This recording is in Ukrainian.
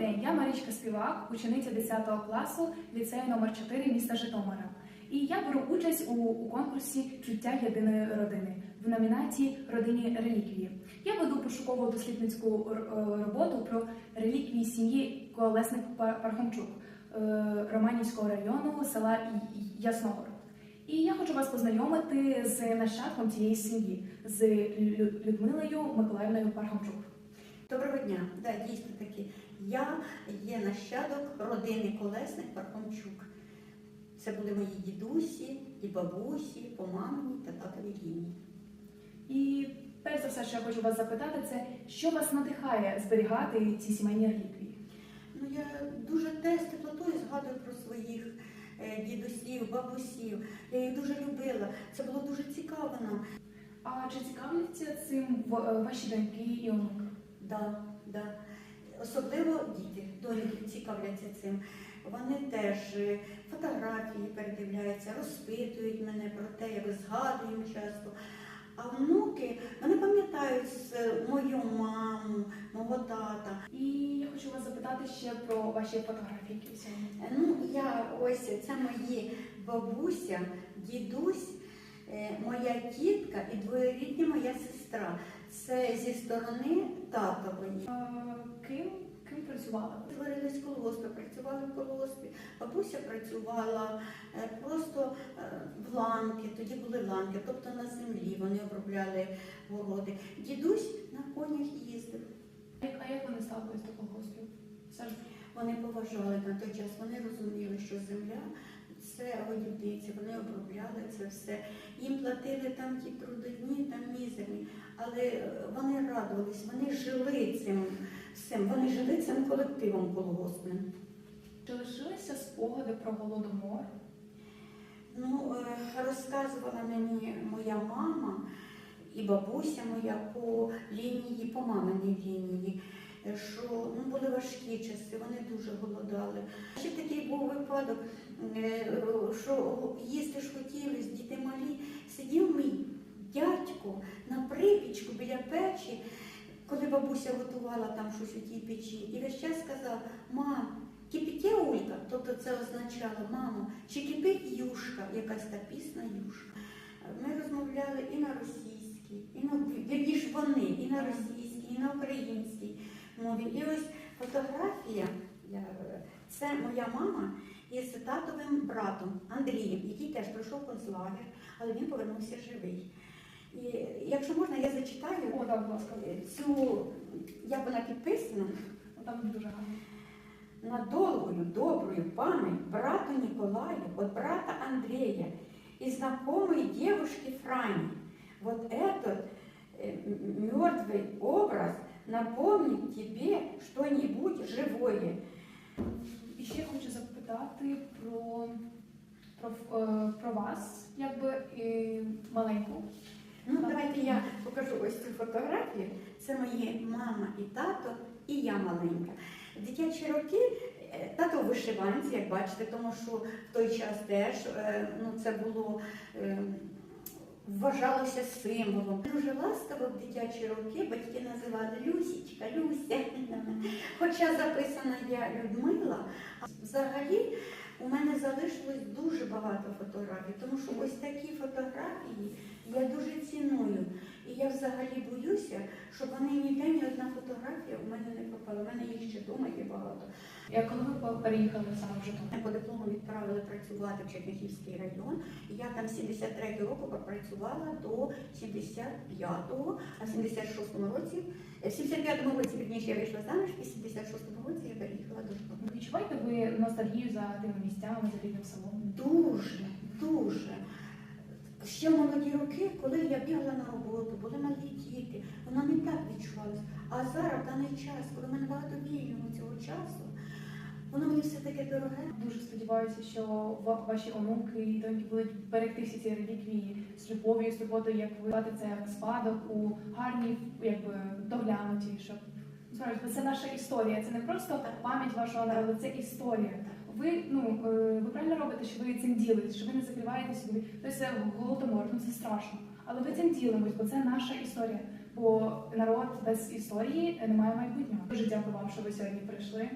день, я Марічка Співак, учениця 10 класу ліцею номер 4 міста Житомира. І я беру участь у, у конкурсі Чуття єдиної родини в номінації Родині реліквії. Я веду пошукову дослідницьку е, роботу про реліквії сім'ї Колесник Пар- Пархомчук е, Романівського району села І- Ясногор. І я хочу вас познайомити з нащадком цієї сім'ї з Людмилою Миколаївною Пархомчук. Дня. Да, дійсно таки. Я є нащадок родини Колесник Пархомчук. Це були мої дідусі і бабусі по маминій та татовій лінії. І перш за все, що я хочу вас запитати, це що вас надихає зберігати ці сімейні реліквії? Ну, я дуже те з теплотою згадую про своїх е, дідусів, бабусів. Я їх дуже любила. Це було дуже цікаво нам. А чи цікавляться цим е, ваші доньки і онуки? Да, да. Особливо діти, доньки цікавляться цим. Вони теж е, фотографії передивляються, розпитують мене про те, як згадуємо часто. А внуки вони пам'ятають е, мою маму, мого тата. І я хочу вас запитати ще про ваші фотографії. Е, Ну, я ось це мої бабуся, дідусь, моя тітка і двоюрідна моя. Це зі сторони татової. Ким ким працювали? Творились колгоспи, працювали в колгоспі. Бабуся працювала е, просто е, в ланки, тоді були ланки, тобто на землі вони обробляли городи. Дідусь на конях їздив. Як- А як вони ставились до колгоспів? Вони поважали на той час, вони розуміли, що земля це годівниці, вони обробляли це все. Їм платили там ті трудодні, там мізерні, але е, вони радувались, вони жили цим всім, вони жили цим колективом колгоспним. чи лишилися спогади про голодомор? Ну, е, розказувала мені моя мама і бабуся моя по лінії, по маминій лінії, що ну, були важкі часи, вони дуже голодали. Ще такий був випадок, е, що їсти ж хотіли, діти малі. Сидів мій дядько на припічку біля печі, коли бабуся готувала там щось у тій печі, і весь час сказав, мам, кипіте улька, тобто це означало, мамо, чи кипить юшка, якась та пісна юшка. Ми розмовляли і на російській, і на вірніш вони, і на російській, і на українській мові. І ось фотографія, це моя мама із татовим братом Андрієм, який теж пройшов концлагер, але він повернувся живий. І якщо можна, я зачитаю О, так, будь ласка. цю, як вона підписана. Там дуже гарно. на долгую, добрую память брату Николаю от брата Андрея и знакомой девушки Франи. Вот этот мертвый образ напомнит тебе что-нибудь живое. І ще хочу запитати про, про, е, про вас, якби маленьку. Ну, давайте я покажу ось цю фотографію. Це мої мама і тато, і я маленька. Дитячі роки е, тато в вишиванці, як бачите, тому що в той час теж е, ну, це було. Вважалося символом. Дуже ласкаво в дитячі роки батьки називали Люсічка, Люся. Хоча записана я Людмила, взагалі у мене залишилось дуже багато фотографій, тому що ось такі фотографії я дуже ціную. І я взагалі боюся, щоб вони ніде ні одна фотографія у мене не пропала. У мене їх ще вдома є багато. Я коли ви переїхали саме в Житомир? По диплому відправили працювати в Чернігівський район. І я там з 73 року пропрацювала до 75-го, а в 76-му році, е, в 75-му році, вірніше, я вийшла заміж, і в 76-му році я переїхала до Житомира. Відчуваєте ви ностальгію за тими місцями, за рідним селом? Дуже, дуже. Ще молоді роки, коли я бігала на роботу, були малі діти, воно не так відчувалося. А зараз, в даний час, коли в мене багато вільного цього часу, воно мені все таке дороге. Дуже сподіваюся, що ваші онуки і доньки будуть берегти всі ці реліквії з любов'ю, турботою, як ви це як спадок у гарній, якби доглянутій, щоб справді це наша історія. Це не просто пам'ять вашого народу, це історія. Ви ну е, ви правильно робите, що ви цим ділитесь, що ви не закриваєте собі. Тобто це голодомор, ну це страшно. Але ви цим ділимось, бо це наша історія. Бо народ без історії не має майбутнього. Дуже дякую вам, що ви сьогодні прийшли.